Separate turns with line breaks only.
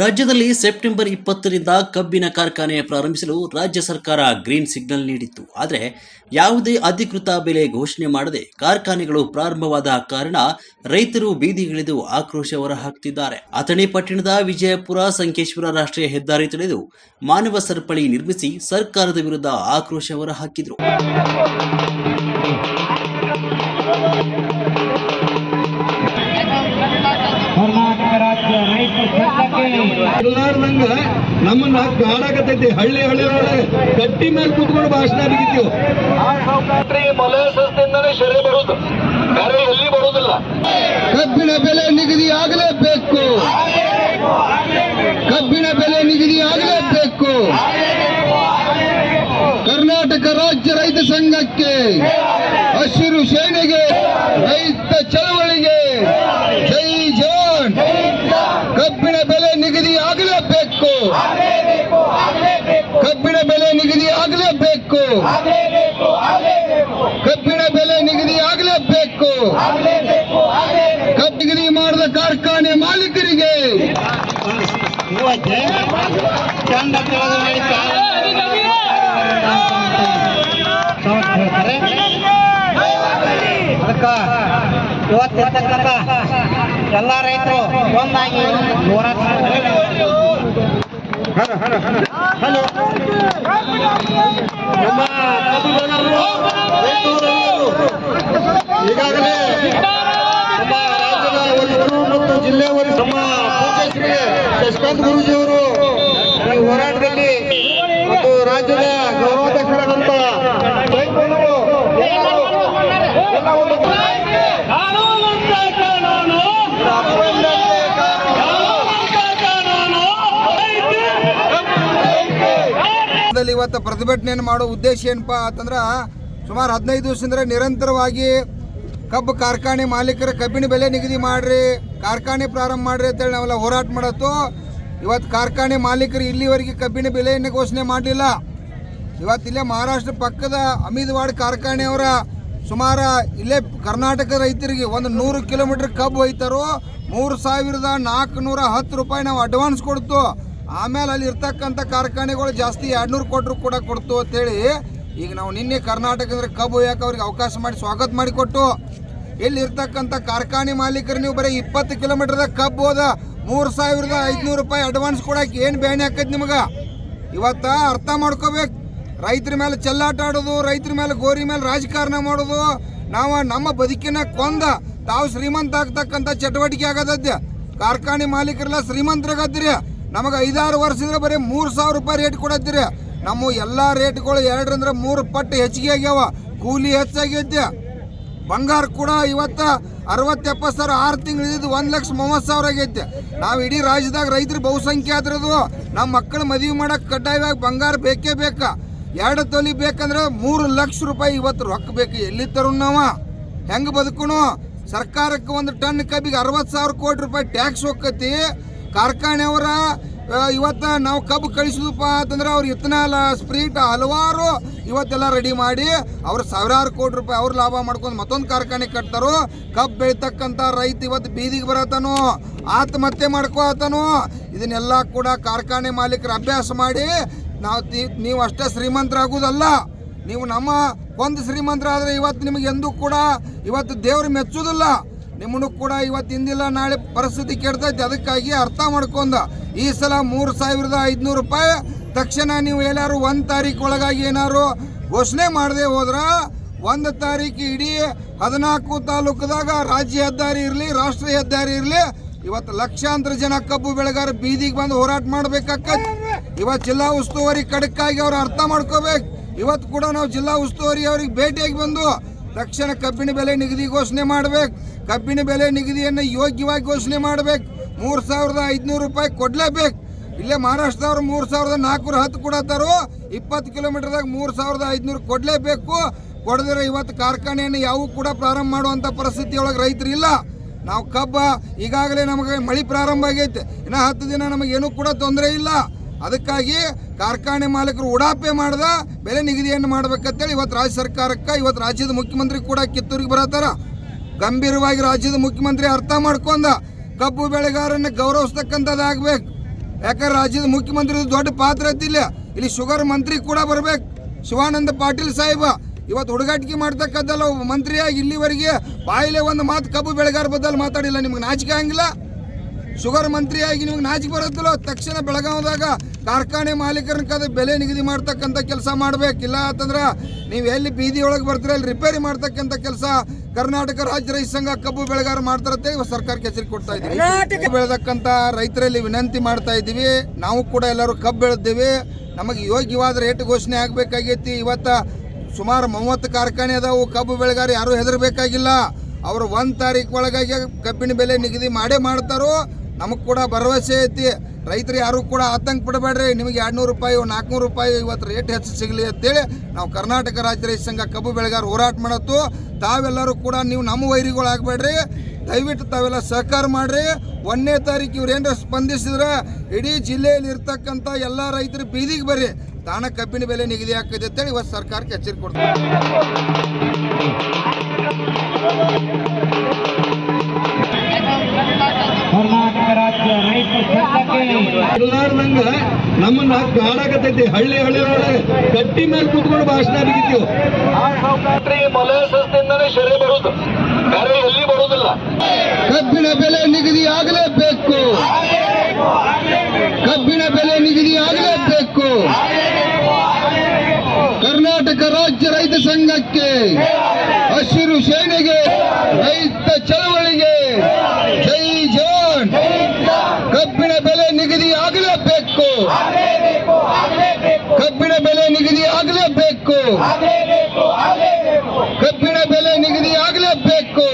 ರಾಜ್ಯದಲ್ಲಿ ಸೆಪ್ಟೆಂಬರ್ ಇಪ್ಪತ್ತರಿಂದ ಕಬ್ಬಿನ ಕಾರ್ಖಾನೆ ಪ್ರಾರಂಭಿಸಲು ರಾಜ್ಯ ಸರ್ಕಾರ ಗ್ರೀನ್ ಸಿಗ್ನಲ್ ನೀಡಿತ್ತು. ಆದರೆ ಯಾವುದೇ ಅಧಿಕೃತ ಬೆಲೆ ಘೋಷಣೆ ಮಾಡದೆ ಕಾರ್ಖಾನೆಗಳು ಪ್ರಾರಂಭವಾದ ಕಾರಣ ರೈತರು ಬೀದಿಗಿಳಿದು ಆಕ್ರೋಶ ಹೊರಹಾಕ್ತಿದ್ದಾರೆ. ಅಥಣಿ ಪಟ್ಟಣದ ವಿಜಯಪುರ ಸಂಕೇಶ್ವರ ರಾಷ್ಟ್ರೀಯ ಹೆದ್ದಾರಿ ತಡೆದು ಮಾನವ ಸರಪಳಿ ನಿರ್ಮಿಸಿ ಸರ್ಕಾರದ ವಿರುದ್ಧ ಆಕ್ರೋಶ ಹೊರಹಾಕಿದರು.
ಇರ್ಲಾರ್ದಂಗ ನಮ್ಮನ್ನ ಕಾಡಾಕತೈತಿ ಹಳ್ಳಿ ಹಳ್ಳಿ ಒಳಗೆ ಗಟ್ಟಿ ಮೇಲೆ ಕೂತ್ಕೊಂಡು ಭಾಷಣ ಬಿಗಿತೀವಿ ಮಲಯ ಸಂಸ್ಥೆಯಿಂದನೇ ಶರೆ ಬರುದು ಬೇರೆ ಎಲ್ಲಿ ಬರುದಿಲ್ಲ ಕಬ್ಬಿನ ಬೆಲೆ ನಿಗದಿ ಆಗಲೇಬೇಕು ಕಬ್ಬಿನ ಬೆಲೆ ನಿಗದಿ ಆಗಲೇಬೇಕು ಕರ್ನಾಟಕ ರಾಜ್ಯ ರೈತ ಸಂಘಕ್ಕೆ ಹಸಿರು ಸೇನೆಗೆ ರೈತ ಚಳವಳಿಗೆ ಜೈ ಜವಾನ್ ಕಬ್ಬಿಣ ಬೆಲೆ ನಿಗದಿ ಆಗಲೇಬೇಕು ಕಬ್ಬಿಣ ಬೆಲೆ ನಿಗದಿ ಆಗಲೇಬೇಕು ಕಬ್ಬಿಣ ಬೆಲೆ ನಿಗದಿ ಆಗಲೇಬೇಕು ಕಬ್ಬು ನಿಗದಿ ಮಾಡಿದ ಕಾರ್ಖಾನೆ ಮಾಲೀಕರಿಗೆ
ಚಂದ ತಿಳಿದು ನಡೀತಾ ಅದಕ್ಕ ಇವತ್ತಿರ್ತಕ್ಕಂಥ ಎಲ್ಲ ರೈತರು ಒಂದಾಗಿ ಹೋರಾಟ ಹಲೋ.
ನಮ್ಮ ಈಗಾಗಲೇ ನಮ್ಮ ರಾಜ್ಯದ ವರಿಷ್ಠರು ಮತ್ತು ಜಿಲ್ಲೆಯವರಿಗೆ ನಮ್ಮ ಪೂಜ್ಯ ಶ್ರೀ ಶಶಿಕಾಂತ್ ಈ ಹೋರಾಟದಲ್ಲಿ ಮತ್ತು ರಾಜ್ಯದ ಗೌರವಾಧ್ಯಕ್ಷರಾದಂತ
ಇವತ್ತು ಪ್ರತಿಭಟನೆಯನ್ನು ಮಾಡೋ ಉದ್ದೇಶ ಏನಪ್ಪ ಅಂತಂದ್ರೆ ಸುಮಾರು ಹದಿನೈದು ದಿವಸದಿಂದ ನಿರಂತರವಾಗಿ ಕಬ್ಬು ಕಾರ್ಖಾನೆ ಮಾಲೀಕರ ಕಬ್ಬಿನ ಬೆಲೆ ನಿಗದಿ ಮಾಡ್ರಿ, ಕಾರ್ಖಾನೆ ಪ್ರಾರಂಭ ಮಾಡ್ರಿ ಅಂತೇಳಿ ನಾವೆಲ್ಲ ಹೋರಾಟ ಮಾಡತ್ತು, ಇವತ್ತು ಕಾರ್ಖಾನೆ ಮಾಲೀಕರು ಇಲ್ಲಿವರೆಗೆ ಕಬ್ಬಿನ ಬೆಲೆಯನ್ನು ಘೋಷಣೆ ಮಾಡಲಿಲ್ಲ. ಇವತ್ತು ಇಲ್ಲೇ ಮಹಾರಾಷ್ಟ್ರ ಪಕ್ಕದ ಅಮಿದ್ವಾಡ್ ಕಾರ್ಖಾನೆಯವರ ಸುಮಾರು ಇಲ್ಲೇ ಕರ್ನಾಟಕ ರೈತರಿಗೆ ಒಂದು ನೂರು ಕಿಲೋಮೀಟರ್ ಕಬ್ಬು ಒಯ್ತಾರೋ ಮೂರು ಸಾವಿರದ ನಾಲ್ಕುನೂರ ಹತ್ತು ರೂಪಾಯಿ ನಾವು ಅಡ್ವಾನ್ಸ್ ಕೊಡ್ತು. ಆಮೇಲೆ ಅಲ್ಲಿ ಇರ್ತಕ್ಕಂಥ ಕಾರ್ಖಾನೆಗಳು ಜಾಸ್ತಿ ಎರಡ್ನೂರು ಕೊಟ್ಟರು ಕೂಡ ಕೊಡ್ತು ಅಂತೇಳಿ ಈಗ ನಾವು ನಿನ್ನೆ ಕರ್ನಾಟಕದ ಕಬ್ಬು ಯಾಕೆ ಅವ್ರಿಗೆ ಅವಕಾಶ ಮಾಡಿ ಸ್ವಾಗತ ಮಾಡಿಕೊಟ್ಟು ಇಲ್ಲಿ ಇರ್ತಕ್ಕಂಥ ಕಾರ್ಖಾನೆ ಮಾಲೀಕರು ನೀವು ಬರೀ ಇಪ್ಪತ್ತು ಕಿಲೋಮೀಟರ್ದಾಗ ಕಬ್ಬು ಹೋದ ಮೂರು ಸಾವಿರದ ಐದುನೂರು ರೂಪಾಯಿ ಅಡ್ವಾನ್ಸ್ ಕೊಡಕ್ಕೆ ಏನು ಬೇಣೆ ಆಕೈತಿ ನಿಮಗೆ? ಇವತ್ತ ಅರ್ಥ ಮಾಡ್ಕೋಬೇಕು. ರೈತರ ಮೇಲೆ ಚೆಲ್ಲಾಟ ಆಡೋದು, ರೈತರ ಮೇಲೆ ಗೋರಿ ಮೇಲೆ ರಾಜಕಾರಣ ಮಾಡೋದು, ನಾವು ನಮ್ಮ ಬದುಕಿನ ಕೊಂದ ತಾವು ಶ್ರೀಮಂತ ಆಗ್ತಕ್ಕಂಥ ಚಟುವಟಿಕೆ ಆಗದದ್ಯ ಕಾರ್ಖಾನೆ ಮಾಲೀಕರೆಲ್ಲ ಶ್ರೀಮಂತರಾಗದ್ರಿ. ನಮಗೆ ಐದಾರು ವರ್ಷದ್ರೆ ಬರೀ ಮೂರು ಸಾವಿರ ರೂಪಾಯಿ ರೇಟ್ ಕೊಡತ್ತೀರಿ. ನಮ್ಮ ಎಲ್ಲ ರೇಟ್ಗಳು ಎರಡರಿಂದ ಮೂರು ಪಟ್ಟು ಹೆಚ್ಚಿಗೆ ಆಗ್ಯಾವ. ಕೂಲಿ ಹೆಚ್ಚಾಗೈತೆ. ಬಂಗಾರ ಕೂಡ ಇವತ್ತ ಅರವತ್ತು ಎಪ್ಪತ್ತು ಸಾವಿರ ಆರು ತಿಂಗಳು ಇದ್ದು ಒಂದು ಲಕ್ಷ ಮೂವತ್ತು ಸಾವಿರ ಆಗೈತೆ. ನಾವು ಇಡೀ ರಾಜ್ಯದಾಗ ರೈತರು ಬಹುಸಂಖ್ಯೆ ಆದ್ರದು ನಮ್ಮ ಮಕ್ಕಳು ಮದುವೆ ಮಾಡೋಕೆ ಕಡ್ಡಾಯವಾಗಿ ಬಂಗಾರ ಬೇಕೇ ಬೇಕಾ? ಎರಡು ತೊಲಿ ಬೇಕಂದ್ರೆ ಮೂರು ಲಕ್ಷ ರೂಪಾಯಿ ಇವತ್ತು ರೊಕ್ಕ ಬೇಕು. ಎಲ್ಲಿ ತರು ನಾವು? ಹೆಂಗೆ ಬದುಕುನು ಸರ್ಕಾರಕ್ಕೆ ಒಂದು ಟನ್ ಕಬ್ಬಿಗೆ ಅರವತ್ತು ಸಾವಿರ ಕೋಟಿ ರೂಪಾಯಿ ಟ್ಯಾಕ್ಸ್ ಹೋಗತಿ ಕಾರ್ಖಾನೆಯವರ ಇವತ್ತು ನಾವು ಕಬ್ಬು ಕಳಿಸಿದಪ್ಪ ಅಂತಂದ್ರೆ ಅವ್ರ ಇಥನಾಲ್ ಸ್ಪ್ರೀಟ್ ಹಲವಾರು ಇವತ್ತೆಲ್ಲ ರೆಡಿ ಮಾಡಿ ಅವ್ರು ಸಾವಿರಾರು ಕೋಟಿ ರೂಪಾಯಿ ಅವ್ರು ಲಾಭ ಮಾಡ್ಕೊಂಡು ಮತ್ತೊಂದು ಕಾರ್ಖಾನೆ ಕಟ್ತಾರೋ, ಕಬ್ಬು ಬೆಳಿತಕ್ಕಂಥ ರೈತ ಇವತ್ತು ಬೀದಿಗೆ ಬರತಾನು ಆತ್ಮಹತ್ಯೆ ಮಾಡ್ಕೋತಾನು ಇದನ್ನೆಲ್ಲ ಕೂಡ ಕಾರ್ಖಾನೆ ಮಾಲೀಕರು ಅಭ್ಯಾಸ ಮಾಡಿ ನಾವು ನೀವು ಅಷ್ಟೇ ಶ್ರೀಮಂತರಾಗುವುದಲ್ಲ, ನೀವು ನಮ್ಮ ಒಂದು ಶ್ರೀಮಂತರಾದರೆ ಇವತ್ತು ನಿಮಗೆ ಎಂದೂ ಕೂಡ ಇವತ್ತು ದೇವ್ರು ಮೆಚ್ಚುವುದಿಲ್ಲ. ನಿಮ್ಮನ್ನು ಕೂಡ ಇವತ್ತು ಹಿಂದಿಲ್ಲ, ನಾಳೆ ಪರಿಸ್ಥಿತಿ ಕೆಡ್ತೈತಿ ಅದಕ್ಕಾಗಿ ಅರ್ಥ ಮಾಡ್ಕೊಂಡ. ಈ ಸಲ ಮೂರು ಸಾವಿರದ ಐದುನೂರು ರೂಪಾಯಿ. ತಕ್ಷಣ ನೀವು ಎಲ್ಲಾರು ಒಂದು ತಾರೀಕು ಒಳಗಾಗಿ ಏನಾರು ಘೋಷಣೆ ಮಾಡದೆ ಹೋದ್ರ ಒಂದು ತಾರೀಕು ಇಡೀ ಹದಿನಾಲ್ಕು ತಾಲೂಕದಾಗ ರಾಜ್ಯ ಹೆದ್ದಾರಿ ಇರಲಿ ರಾಷ್ಟ್ರೀಯ ಹೆದ್ದಾರಿ ಇರಲಿ, ಇವತ್ತು ಲಕ್ಷಾಂತರ ಜನ ಕಬ್ಬು ಬೆಳಗಾರ ಬೀದಿಗೆ ಬಂದು ಹೋರಾಟ ಮಾಡ್ಬೇಕಕ್ಕ ಇವತ್ತು ಜಿಲ್ಲಾ ಉಸ್ತುವಾರಿ ಕಡಕ್ಕಾಗಿ ಅವ್ರು ಅರ್ಥ ಮಾಡ್ಕೋಬೇಕು. ಇವತ್ತು ಕೂಡ ನಾವು ಜಿಲ್ಲಾ ಉಸ್ತುವಾರಿ ಅವ್ರಿಗೆ ಭೇಟಿಯಾಗಿ ಬಂದು ತಕ್ಷಣ ಕಬ್ಬಿನ ಬೆಲೆ ನಿಗದಿ ಘೋಷಣೆ ಮಾಡ್ಬೇಕು. ಕಬ್ಬಿನ ಬೆಲೆ ನಿಗದಿಯನ್ನು ಯೋಗ್ಯವಾಗಿ ಘೋಷಣೆ ಮಾಡಬೇಕು. ಮೂರು ಸಾವಿರದ ಐದುನೂರು ರೂಪಾಯಿ ಕೊಡಲೇಬೇಕು. ಇಲ್ಲೇ ಮಹಾರಾಷ್ಟ್ರದವ್ರು ಮೂರು ಸಾವಿರದ ನಾಲ್ಕುನೂರ ಹತ್ತು ಕೊಡತ್ತಾರೋ ಇಪ್ಪತ್ತು ಕಿಲೋಮೀಟರ್ದಾಗ ಮೂರು ಸಾವಿರದ ಐದುನೂರು ಕೊಡಲೇಬೇಕು. ಕೊಡದ್ರೆ ಇವತ್ತು ಕಾರ್ಖಾನೆಯನ್ನು ಯಾವೂ ಕೂಡ ಪ್ರಾರಂಭ ಮಾಡುವಂಥ ಪರಿಸ್ಥಿತಿ ಒಳಗೆ ರೈತರು ಇಲ್ಲ ನಾವು ಕಬ್ಬ, ಈಗಾಗಲೇ ನಮಗೆ ಮಳೆ ಪ್ರಾರಂಭ ಆಗೈತೆ. ಇನ್ನು ಹತ್ತು ದಿನ ನಮಗೇನು ಕೂಡ ತೊಂದರೆ ಇಲ್ಲ. ಅದಕ್ಕಾಗಿ ಕಾರ್ಖಾನೆ ಮಾಲೀಕರು ಉಡಾಪೆ ಮಾಡ್ದ, ಬೆಲೆ ನಿಗದಿಯನ್ನು ಮಾಡ್ಬೇಕಂತೇಳಿ ಇವತ್ತು ರಾಜ್ಯ ಸರ್ಕಾರಕ್ಕೆ, ಇವತ್ತು ರಾಜ್ಯದ ಮುಖ್ಯಮಂತ್ರಿ ಕೂಡ ಕಿತ್ತೂರಿಗೆ ಬರತ್ತಾರ. ಗಂಭೀರವಾಗಿ ರಾಜ್ಯದ ಮುಖ್ಯಮಂತ್ರಿ ಅರ್ಥ ಮಾಡ್ಕೊಂಡ ಕಬ್ಬು ಬೆಳೆಗಾರನ್ನ ಗೌರವಿಸ್ತಕ್ಕಂಥದ್ದಾಗಬೇಕು. ಯಾಕಂದ್ರೆ ರಾಜ್ಯದ ಮುಖ್ಯಮಂತ್ರಿ ದೊಡ್ಡ ಪಾತ್ರ ಐತಿಲ್ಲ ಇಲ್ಲಿ ಶುಗರ್ ಮಂತ್ರಿ ಕೂಡ ಬರ್ಬೇಕು. ಶಿವಾನಂದ ಪಾಟೀಲ್ ಸಾಹೇಬ ಇವತ್ತು ಹುಡುಗಾಟಿಕೆ ಮಾಡ್ತಕ್ಕಂಥಲ್ಲ ಒಬ್ಬ ಮಂತ್ರಿಯಾಗಿ ಇಲ್ಲಿವರೆಗೆ ಬಾಯಿಲೆ ಒಂದು ಮಾತು ಕಬ್ಬು ಬೆಳೆಗಾರ ಬದಲು ಮಾತಾಡಿಲ್ಲ. ನಿಮ್ಗೆ ನಾಚಿಕೆ ಹಂಗಿಲ್ಲ ಶುಗರ್ ಮಂತ್ರಿಯಾಗಿ ನಿಮ್ಗೆ ನಾಚಿಕೆ ಬರುತ್ತಲ್ಲ? ತಕ್ಷಣ ಬೆಳಗಾವದಾಗ ಕಾರ್ಖಾನೆ ಮಾಲೀಕರನ್ನ ಕದ ಬೆಲೆ ನಿಗದಿ ಮಾಡ್ತಕ್ಕಂಥ ಕೆಲಸ ಮಾಡ್ಬೇಕಿಲ್ಲ ಅಂತಂದ್ರೆ ನೀವು ಎಲ್ಲಿ ಬೀದಿ ಒಳಗೆ ಬರ್ತೀರ, ಅಲ್ಲಿ ರಿಪೇರಿ ಮಾಡ್ತಕ್ಕಂಥ ಕೆಲಸ ಕರ್ನಾಟಕ ರಾಜ್ಯ ರೈತ ಸಂಘ ಕಬ್ಬು ಬೆಳೆಗಾರ ಮಾಡ್ತಾರಂತೆ ಇವಾಗ ಸರ್ಕಾರಕ್ಕೆ ಹೆಸರು ಕೊಡ್ತಾ ಇದ್ದೀವಿ. ಬೆಳೆದಕ್ಕಂತ ರೈತರಲ್ಲಿ ವಿನಂತಿ ಮಾಡ್ತಾ ಇದ್ದೀವಿ. ನಾವು ಕೂಡ ಎಲ್ಲರೂ ಕಬ್ಬು ಬೆಳೆದಿದ್ದೀವಿ. ನಮಗೆ ಯೋಗ್ಯವಾದ ರೇಟ್ ಘೋಷಣೆ ಆಗಬೇಕಾಗೈತಿ. ಇವತ್ತ ಸುಮಾರು ಮೂವತ್ತು ಕಾರ್ಖಾನೆ ಅದಾವು. ಕಬ್ಬು ಬೆಳೆಗಾರ ಯಾರು ಹೆದರ್ಬೇಕಾಗಿಲ್ಲ. ಅವರು ಒಂದು ತಾರೀಕು ಒಳಗಾಗಿ ಕಬ್ಬಿನ ಬೆಲೆ ನಿಗದಿ ಮಾಡೇ ಮಾಡ್ತಾರೋ ನಮಗೆ ಕೂಡ ಭರವಸೆ ಐತಿ. ರೈತರು ಯಾರು ಕೂಡ ಆತಂಕ ಪಡಬೇಡ್ರಿ. ನಿಮಗೆ ಎರಡ್ನೂರು ರೂಪಾಯಿ ನಾಲ್ಕುನೂರು ರೂಪಾಯಿ ಇವತ್ತು ರೇಟ್ ಹೆಚ್ಚು ಸಿಗಲಿ ಅಂತೇಳಿ ನಾವು ಕರ್ನಾಟಕ ರಾಜ್ಯ ರೈತ ಸಂಘ ಕಬ್ಬು ಬೆಳೆಗಾರ ಹೋರಾಟ ಮಾಡತ್ತು. ತಾವೆಲ್ಲರೂ ಕೂಡ ನೀವು ನಮ್ಮ ವೈರಿಗಳು ಆಗಬೇಡ್ರಿ ದಯವಿಟ್ಟು ತಾವೆಲ್ಲ ಸಹಕಾರ ಮಾಡ್ರಿ. ಒಂದನೇ ತಾರೀಕು ಇವ್ರು ಏನಾರ ಸ್ಪಂದಿಸಿದ್ರೆ ಇಡೀ ಜಿಲ್ಲೆಯಲ್ಲಿ ಇರ್ತಕ್ಕಂಥ ಎಲ್ಲ ರೈತರು ಬೀದಿಗೆ ಬರ್ರಿ. ತಾಣ ಕಬ್ಬಿನ ಬೆಲೆ ನಿಗದಿ ಆಗ್ತದೆ ಅಂತೇಳಿ ಇವತ್ತು ಸರ್ಕಾರಕ್ಕೆ ಎಚ್ಚರಿಕೆ ಕೊಡ್ತಾರೆ.
ಕರ್ನಾಟಕ ರಾಜ್ಯ ರೈತ ಸಂಘಕ್ಕೆ
ನಮ್ಮನ್ನ ಕಾಡಾಕತೈತಿ ಹಳ್ಳಿ ಹಳ್ಳಿ ಒಳಗೆ ಕಟ್ಟಿ ಮೇಲೆ ಕುತ್ಕೊಂಡು ಭಾಷಣ ಬಿಗಿತೀವಿ ಮಲಯಸದಿಂದನೇ ಶರೆ ಬರುದು ಬೇರೆ ಎಲ್ಲಿ ಬರುದಿಲ್ಲ
ಕಬ್ಬಿನ ಬೆಲೆ ನಿಗದಿ ಆಗಲೇಬೇಕು ಕಬ್ಬಿನ ಬೆಲೆ ನಿಗದಿ ಆಗಲೇಬೇಕು ಕರ್ನಾಟಕ ರಾಜ್ಯ ರೈತ ಸಂಘಕ್ಕೆ ಆಗಲೇಬೇಕು. ಕಬ್ಬಿಣ ಬೆಲೆ ನಿಗದಿ ಆಗಲೇಬೇಕು. ಕಬ್ಬಿಣ ಬೆಲೆ ನಿಗದಿ ಆಗಲೇಬೇಕು.